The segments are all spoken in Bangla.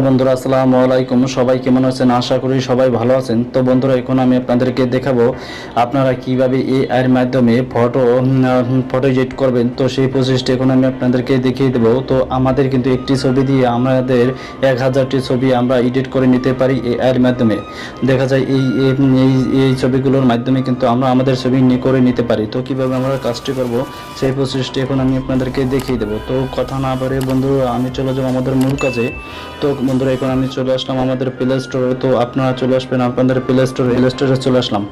বন্ধুরা, আসসালামু আলাইকুম। সবাই কেমন আছেন? আশা করি সবাই ভালো আছেন। তো বন্ধুরা, এখন আমি আপনাদেরকে দেখাবো আপনারা কীভাবে এই এর মাধ্যমে ফটো ফটো এডিট করবেন। তো সেই প্রসেসটা এখন আমি আপনাদেরকে দেখিয়ে দেবো। তো আমাদের কিন্তু একটি ছবি দিয়ে আমাদের এক হাজারটি ছবি আমরা এডিট করে নিতে পারি এই এর মাধ্যমে। দেখা যায় এই, এই- ছবিগুলোর মাধ্যমে কিন্তু আমরা আমাদের ছবি নিয়ে করে নিতে পারি। তো কীভাবে আমরা কাজটি করব, সেই প্রসেসটি এখন আমি আপনাদেরকে দেখিয়ে দেবো। তো কথা না বলে বন্ধুরা, আমি চলে যাব আমাদের মূল কাজে। তো বন্ধুরা, এখন আমি চলে আসলাম আমাদের প্লে স্টোরে তো আপনারা চলে আসবেন আপনাদের প্লে স্টোরে প্লে স্টোরে চলে আসলাম।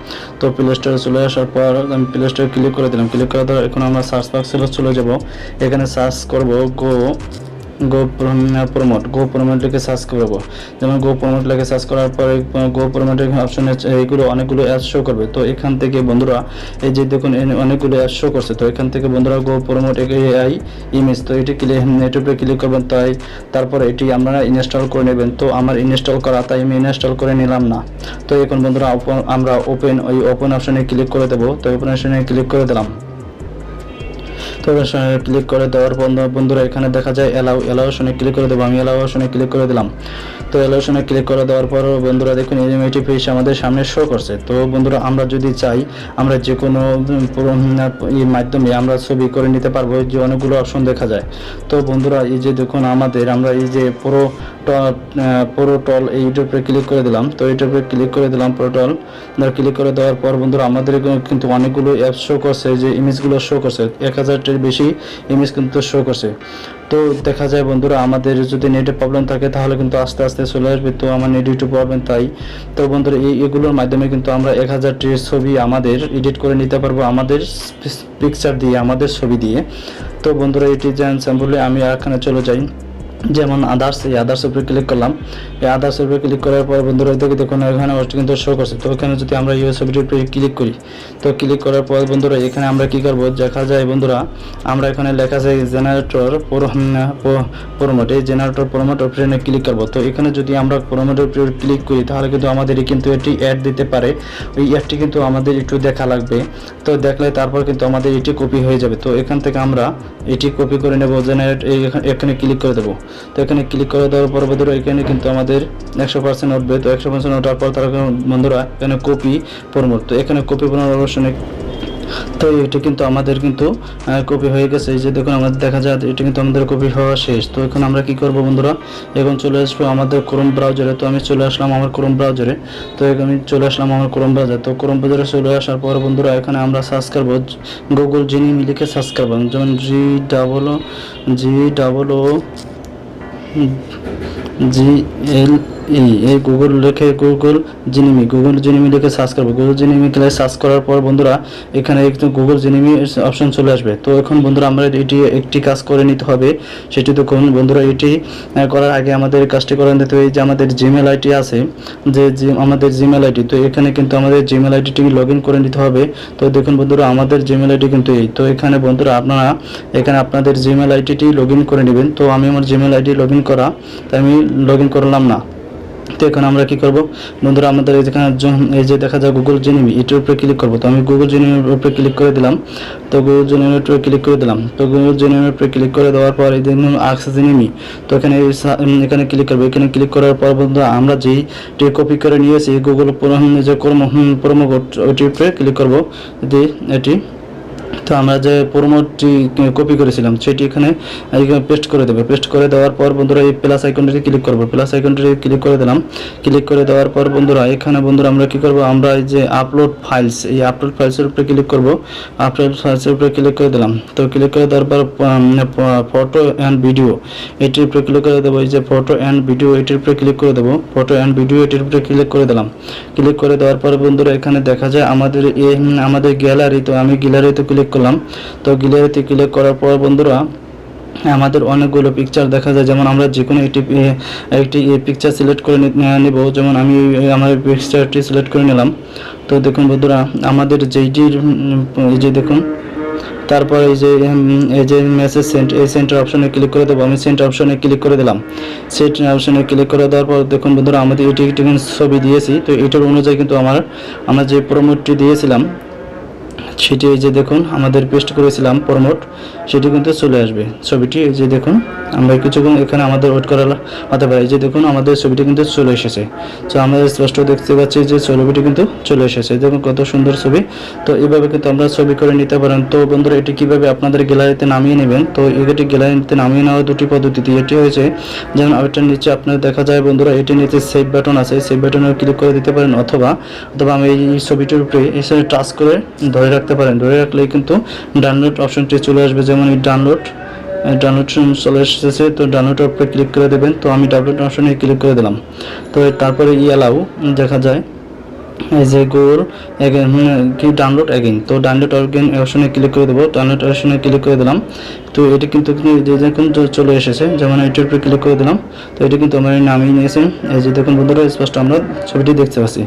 তো প্লে স্টোরে চলে আসার পর আমি প্লে স্টোরে ক্লিক করে দিলাম। ক্লিক করার পর এখন আমরা সার্চ বক্সে চলে যাব। এখানে সার্চ করব go go promote go promote search করব। যেমন গো প্রমোট লিখে সার্চ করার পরে গো প্রমোটের অপশনে এইগুলো অনেকগুলো অ্যাড শো করবে। তো এখান থেকে বন্ধুরা, এই যে দেখুন অনেকগুলো অ্যাড শো করছে। তো এখান থেকে বন্ধুরা গো প্রমোট এআই ইমেজ তো এটি ক্লিক ইউটিউবে ক্লিক করবেন, তাই তারপরে এটি আপনারা ইনস্টল করে নেবেন। তো আমার ইনস্টল করা, তাই আমি ইনস্টল করে নিলাম না। তো এখন বন্ধুরা আমরা ওপেন ওই ওপেন অপশনে ক্লিক করে দেবো। তো ওপেন অপশনে ক্লিক করে দিলাম। তো ক্লিক করে দেওয়ার বন্ধুরা, এখানে দেখা যায় এলাও এলাও ক্লিক করে দেবো। আমি এলাও ক্লিক করে দিলাম। তো এলাও ক্লিক করে দেওয়ার পর বন্ধুরা, দেখুন এলিমেটিভ ফিস আমাদের সামনে শো করছে। তো বন্ধুরা, আমরা যদি চাই, আমরা যে কোনো মাধ্যমে আমরা ছবি করে নিতে পারব, যে অনেকগুলো অপশন দেখা যায়। তো বন্ধুরা, এই যে দেখুন আমাদের, আমরা এই যে পুরো পুরো টল এই ইউটিউবে ক্লিক করে দিলাম। তো ইউটিউবে ক্লিক করে দিলাম পুরো টল ক্লিক করে দেওয়ার পর বন্ধুরা, আমাদের কিন্তু অনেকগুলো অ্যাপস শো করছে, যে ইমেজগুলো শো করছে। এক হাজারটির বেশি ইমেজ কিন্তু শো করছে। তো দেখা যায় বন্ধুরা, আমাদের যদি নেটের প্রবলেম থাকে, তাহলে কিন্তু আস্তে আস্তে চলে আসবে। তো আমার নেট একটু প্রবলেম তাই। তো বন্ধুরা, এই, এগুলোর মাধ্যমে কিন্তু আমরা এক হাজারটি ছবি আমাদের এডিট করে নিতে পারব আমাদের পিকচার দিয়ে, আমাদের ছবি দিয়ে। তো বন্ধুরা, এটি জানছেন বলে আমি এখানে চলে যাই। যেমন আদার্স এই আদার্স উপরে ক্লিক করলাম। এই আদার্স উপরে ক্লিক করার পর বন্ধুরা দেখে দেখুন, এখানে ওটা কিন্তু শো করছে। তো এখানে যদি আমরা ছবিটির উপরে ক্লিক করি, তো ক্লিক করার পর বন্ধুরা এখানে আমরা কি করব? দেখা যায় বন্ধুরা, আমরা এখানে লেখা আছে জেনারেটর প্রোমোট এই জেনারেটর প্রোমোট অপশনে ক্লিক করব। তো এখানে যদি আমরা প্রোমোটের উপরে ক্লিক করি, তাহলে কিন্তু আমাদের কিন্তু এটি অ্যাড দিতে পারে। ওই অ্যাডটি কিন্তু আমাদের একটু দেখা লাগবে। তো দেখলে তারপর কিন্তু আমাদের এটি কপি হয়ে যাবে। তো এখান থেকে আমরা এটি কপি করে নেব জেনারেট এখানে ক্লিক করে দেবো। তো এখানে ক্লিক করে দেওয়ার পর বন্ধুরা, এখানে কিন্তু আমাদের একশো পার্সেন্ট উঠবে তো একশো পার্সেন্ট ওঠার পর তারা বন্ধুরা এখানে কপি প্রমোট তো এখানে কপি প্রমোট অপশনে তো এটি কিন্তু আমাদের কিন্তু কপি হয়ে গেছে। এই যে দেখুন, আমাদের দেখা যায় এটি কিন্তু আমাদের কপি হওয়া শেষ। তো এখন আমরা কি করব বন্ধুরা? এখন চলে আসব আমাদের ক্রোম ব্রাউজারে তো আমি চলে আসলাম আমার ক্রোম ব্রাউজারে তো এখন আমি চলে আসলাম আমার ক্রোম ব্রাউজার তো ক্রোম ব্রাউজারে চলে আসার পর বন্ধুরা, এখানে আমরা সার্চ করব গুগল জিনি লিখে সার্চ করব। যেমন জি ডাবল জি ডাবল ও জি এল ই এই গুগল লিখে গুগল জিনিমি গুগল জিনিমি লিখে সার্চ করব। গুগল জিনিমি লিখে সার্চ করার পর বন্ধুরা, এখানে একটু গুগল জিনিমি অপশন চলে আসবে। তো এখন বন্ধুরা, আমরা এটি একটি কাজ করে নিতে হবে। সেটি তো কোন বন্ধুরা, এটি করার আগে আমাদের কাজটি করে নিতে হবে। যে আমাদের জিমেল আইডি আছে, যে আমাদের জিমেল আইডি তো এখানে কিন্তু আমাদের জিমেল আইডিটি লগ ইন করে নিতে হবে। তো দেখুন বন্ধুরা, আমাদের জিমেল আইডি কিন্তু এই। তো এখানে বন্ধুরা, আপনারা, এখানে আপনাদের জিমেল আইডিটি লগ ইন করে নেবেন। তো আমি আমার জিমেল আইডি লগ ইন করা, তাই আমি লগ ইন করলাম না। তো এখন আমরা কি করব? বন্ধুরা, আমাদের এই যেখানে এই যে দেখা যায় গুগল জেনিমি এটার উপরে ক্লিক করব। তো আমি গুগল জেনিমির উপরে ক্লিক করে দিলাম। তো গুগল জেনিমির উপরে ক্লিক করে দিলাম। তো গুগল জেনিমির উপরে ক্লিক করে দেওয়ার পর এই দেখুন আক্সেস জেনিমি তো এখানে এখানে ক্লিক করব। এখানে ক্লিক করার পর বন্ধুরা, আমরা যেই কপি করে নিয়েছি গুগল যে প্রোমো প্রোমো কোড ওটির উপরে ক্লিক করব। যদি এটি তো আমরা যে প্রোমোটটি কপি করেছিলাম, সেটি এখানে পেস্ট করে দেবে। পেস্ট করে দেওয়ার পর বন্ধুরা, এই প্লাস আইকনটি ক্লিক করব। প্লাস আইকনটি ক্লিক করে দিলাম। ক্লিক করে দেওয়ার পর বন্ধুরা, এখানে বন্ধুরা আমরা কি করব? আমরা এই যে আপলোড ফাইলস এই আপলোড ফাইলসের উপরে ক্লিক করব। আপলোড ফাইলসের উপরে ক্লিক করে দিলাম। তো ক্লিক করে দেওয়ার পর ফটো অ্যান্ড ভিডিও এটির উপরে ক্লিক করে দেবো। এই যে ফটো অ্যান্ড ভিডিও এটির উপরে ক্লিক করে দেবো। ফটো অ্যান্ড ভিডিও এটির উপরে ক্লিক করে দিলাম। ক্লিক করে দেওয়ার পর বন্ধুরা, এখানে দেখা যায় আমাদের আমাদের গ্যালারি তো আমি গ্যালারিতে ক্লিক করলাম। তো গ্যালারিতে ক্লিক করার পর বন্ধুরা, আমাদের অনেকগুলো পিকচার দেখা যায়। যেমন আমরা যে কোনো একটি একটি পিকচার সিলেক্ট করে নিব। যেমন আমি আমার পিকচারটি সিলেক্ট করে নিলাম। তো দেখুন বন্ধুরা, আমাদের যেইটির যে দেখুন, তারপর এই যে এই যে মেসেজ সেন্ট এই সেন্টার অপশনে ক্লিক করে দেবো। আমি সেন্টার অপশনে ক্লিক করে দিলাম। সেন্টার অপশনে ক্লিক করে দেওয়ার পর দেখুন বন্ধুরা, আমাদের এটি একটি ছবি দিয়েছি। তো এটার অনুযায়ী কিন্তু আমার, আমরা যে প্রোমোটটি দিয়েছিলাম সেটি এই যে দেখুন, আমাদের পেস্ট করেছিলাম প্রমোট, সেটি কিন্তু চলে আসবে। ছবিটি এই যে দেখুন, আমরা কিছুক্ষণ এখানে আমাদের ওয়েট করা হতে পারে। এই যে দেখুন, আমাদের ছবিটি কিন্তু চলে এসেছে। তো আমরা স্পষ্ট দেখতে পাচ্ছি যে ছবিটি কিন্তু চলে এসেছে। দেখুন কত সুন্দর ছবি। তো এইভাবে কিন্তু আমরা ছবি করে নিতে পারেন। তো বন্ধুরা, এটি কীভাবে আপনাদের গ্যালারিতে নামিয়ে নেবেন? তো এটি গ্যালারিতে নামিয়ে নেওয়ার দুটি পদ্ধতিতে। এটি হয়েছে, যেমন ওইটার নিচে আপনার দেখা যায় বন্ধুরা, এটির নিচে সেভ বাটন আছে। সেভ বাটনে ক্লিক করে দিতে পারেন অথবা অথবা আমি এই ছবিটির উপরে এসে টাচ করে ধরে রাখতে পারেন। ধরে রাখলেই কিন্তু ডাউনলোড অপশনটি চলে আসবে। যেমন ডাউনলোড ডাউনলোড চলে এসেছে। তো ডাউনলোড অপে ক্লিক করে দেবেন। তো আমি ডাউনলোড অপশনে ক্লিক করে দিলাম। তো তারপরে ই অ্যালাউ দেখা যায়। যে এগেন কি ডাউনলোড এগেইন তো ডাউনলোড অগেন অপশনে ক্লিক করে দেবো। ডাউনলোড অপশনে ক্লিক করে দিলাম। তো এটি কিন্তু চলে এসেছে। যেমন এটির উপরে ক্লিক করে দিলাম। তো এটি কিন্তু আমার নামিয়ে নিয়েছে। এই যে দেখুন বন্ধুরা, স্পষ্ট আমরা ছবিটি দেখতে পাচ্ছি।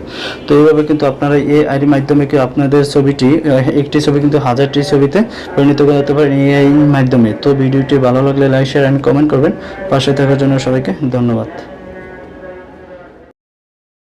তো এইভাবে কিন্তু আপনারা এই আইডির মাধ্যমে কি আপনাদের ছবিটি একটি ছবি কিন্তু হাজারটি ছবিতে পরিণত করতে পারেন এই মাধ্যমে। তো ভিডিওটি ভালো লাগলে লাইক শেয়ার অ্যান্ড কমেন্ট করবেন। পাশে থাকার জন্য সবাইকে ধন্যবাদ।